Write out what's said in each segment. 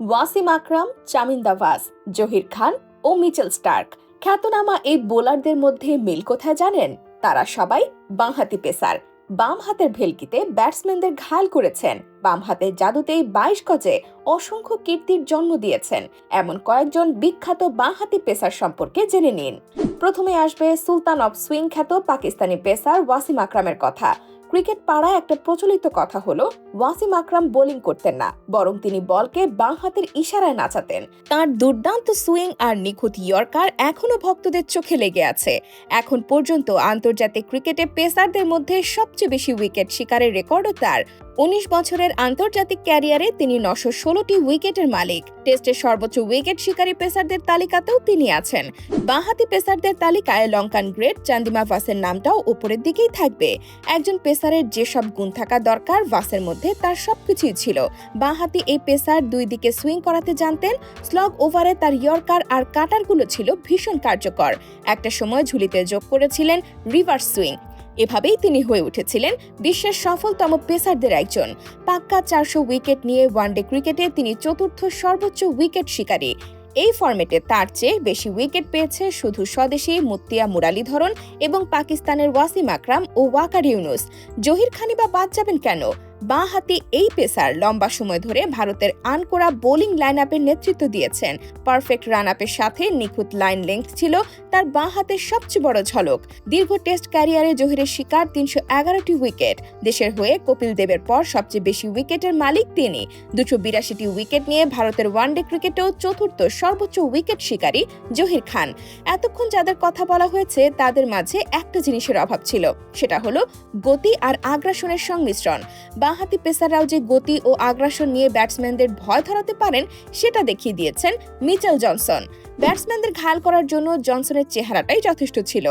ওয়াসিম আকরাম চামিন্দা ভাস জহির খান ও Mitchell Starc. খ্যাতনামা এই বোলারদের মধ্যে মিল কোথায় জানেন? তারা সবাই বামহাতি পেসার। বাম হাতের ভেলকিতে ব্যাটসম্যানদের ঘায়াল করেছেন। বাম হাতের জাদুতেই বাইশ গজে অসংখ্য কীর্তির জন্ম দিয়েছেন। এমন কয়েকজন বিখ্যাত বাঁহাতি পেসার সম্পর্কে জেনে নিন। প্রথমে আসবে সুলতান অফ সুইং খ্যাত পাকিস্তানি পেসার ওয়াসিম আকরামের কথা। ক্রিকেট পাড়ায় একটা প্রচলিত কথা হলো, ওয়াসিম আকরাম বোলিং করতেন না, বরং তিনি বলকে বাঁ হাতের ইশারায় নাচাতেন। তার দুর্দান্ত সুইং আর নিখুঁত ইয়র্কার এখনও ভক্তদের চোখে লেগে আছে। এখন পর্যন্ত আন্তর্জাতিক ক্রিকেটে পেসারদের মধ্যে সবচেয়ে বেশি উইকেট শিকারের রেকর্ডও তার। উনিশ বছরের আন্তর্জাতিক ক্যারিয়ারে তিনি নশো ষোলোটি উইকেটের মালিক। টেস্টের সর্বোচ্চ উইকেট শিকারী পেসারদের তালিকাতেও তিনি আছেন। বাঁহাতি পেসারদের তালিকায় লঙ্কান গ্রেট, চান্দিমা ভাসের নামটাও উপরের দিকেই থাকবে। একজন পেসারের যেসব গুণ থাকা দরকার, ভাসের মধ্যে তার সবকিছুই ছিল। বাঁহাতি এই পেসার দুই দিকে সুইং করাতে জানতেন, স্লগ ওভারে তার ইয়র্কার আর কাটারগুলো ছিল ভীষণ কার্যকর। একটা সময় ঝুলিতে যোগ করেছিলেন রিভার্স সুইং। এভাবেই তিনি হয়ে উঠেছিলেন বিশ্বের সফলতম পেসারদের একজন। পাক্কা চারশো উইকেট নিয়ে ওয়ানডে ক্রিকেটে তিনি চতুর্থ সর্বোচ্চ উইকেট শিকারী। এই ফর্মেটে তার চেয়ে বেশি উইকেট পেয়েছে শুধু স্বদেশি মুত্তিয়া মুরালীধরন এবং পাকিস্তানের ওয়াসিম আকরাম ও ওয়াকার ইউনুস। জহির খানি বা বাদ যাবেন কেন? বাঁ হাতি এই পেসার লম্বা সময় ধরে ভারতের আনকোরা বোলিং লাইন আপের নেতৃত্ব দিয়েছেন। পারফেক্ট রান আপের সাথে নিখুঁত লাইন লেংথ ছিল তার বাঁ হাতের সবচেয়ে বড় ঝলক। দীর্ঘ টেস্ট ক্যারিয়ারে জহিরের শিকার তিনশো এগারোটি উইকেট দেশের হয়ে কপিল দেবের পর সবচেয়ে বেশি উইকেটের মালিক তিনি। দুশো বিরাশিটি উইকেট নিয়ে ভারতের ওয়ানডে ক্রিকেটেও চতুর্থ সর্বোচ্চ উইকেট শিকারী জহির খান। এতক্ষণ যাদের কথা বলা হয়েছে, তাদের মাঝে একটা জিনিসের অভাব ছিল। সেটা হলো গতি আর আগ্রাসনের সংমিশ্রণ। বাঁহাতি পেসাররাও যে গতি ও আগ্রাসন নিয়ে ব্যাটসম্যানদের ভয় ধরাতে পারেন, সেটা দেখিয়ে দিয়েছেন মিচেল জনসন। ব্যাটসম্যানদের ঘায়াল করার জন্য জনসনের চেহারাটাই যথেষ্ট ছিল।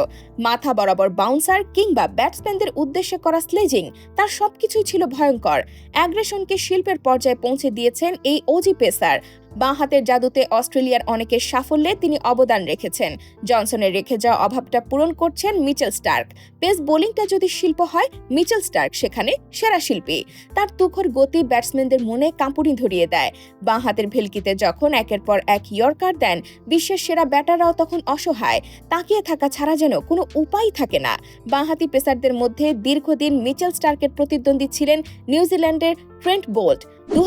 মাথা বরাবর বাউন্সার কিংবা ব্যাটসম্যানদের উদ্দেশ্যে করা স্লেজিং, তার সবকিছুই ছিল ভয়ঙ্কর। অ্যাগ্রেশনকে শিল্পের পর্যায়ে পৌঁছে দিয়েছেন এই ওজি পেসার বাঁ হাতের জাদুতে অস্ট্রেলিয়ার অনেকের সাফল্যে তিনি অবদান রেখেছেন। জনসনের রেখে যাওয়া অভাবটা পূরণ করছেন মিচেল স্টার্ক। পেস বোলিংটা যদি শিল্প হয়, মিচেল স্টার্ক সেখানে সেরা শিল্পী। তার তুখর গতি ব্যাটসম্যানদের মনে কাঁপুনি ধরিয়ে দেয়। বাঁ হাতের ভেলকিতে যখন একের পর এক ইয়র্কার দেন, বিশ্বের সেরা ব্যাটাররাও তখন অসহায়। তাকিয়ে থাকা ছাড়া যেন কোনো উপায় থাকে না। বাঁহাতি পেসারদের মধ্যে দীর্ঘদিন মিচেল স্টার্কের প্রতিদ্বন্দ্বী ছিলেন নিউজিল্যান্ডের ট্রেন্ট বোল্ট দু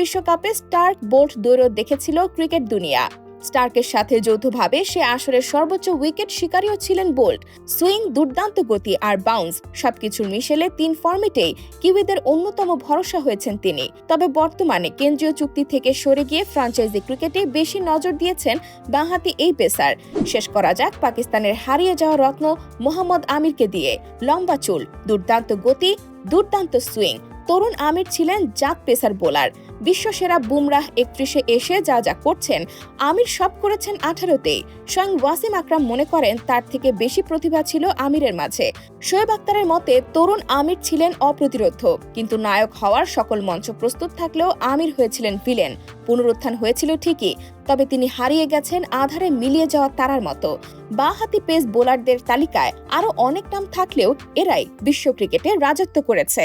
বিশ্বকাপে স্টার্ক বোল্ট দৌড় দেখেছিল ক্রিকেট দুনিয়া। স্টার্কের সাথে যৌথভাবে সে আসরের সর্বোচ্চ উইকেট শিকারীও ছিলেন বোল্ট সুইং, দুর্দান্ত গতি আর বাউন্স সবকিছুর মিশেলে তিন ফর্মেটেই কিউইদের অন্যতম ভরসা হয়েছেন তিনি। তবে বর্তমানে কেন্দ্রীয় চুক্তি থেকে সরে গিয়ে ফ্রাঞ্চাইজি ক্রিকেটে বেশি নজর দিয়েছেন বাঁহাতি এই পেসার। শেষ করা যাক পাকিস্তানের হারিয়ে যাওয়া রত্ন মোহাম্মদ আমিরকে দিয়ে। লম্বা চুল, দুর্দান্ত গতি, দুর্দান্ত সুইং তরুণ আমির ছিলেন জাক পেসার বোলার। বিশ্বসেরা বুমরাহ একত্রিশে এসে যা যা করছেন, আমির সব করেছেন আঠারোতেই স্বয়ং ওয়াসিম আকরাম মনে করেন তার থেকে বেশি প্রতিভা ছিল আমিরের মাঝে। শোয়েব আক্তারের মতে, তরুণ আমির ছিলেন অপ্রতিরোধ কিন্তু নায়ক হওয়ার সকল মঞ্চ প্রস্তুত থাকলেও আমির হয়েছিলেন ভিলেন। পুনরুত্থান হয়েছিল ঠিকই, তবে তিনি হারিয়ে গেছেন আধারে মিলিয়ে যাওয়া তারার মতো। বাঁহাতি পেস বোলারদের তালিকায় আরও অনেক নাম থাকলেও এরাই বিশ্ব ক্রিকেটে রাজত্ব করেছে।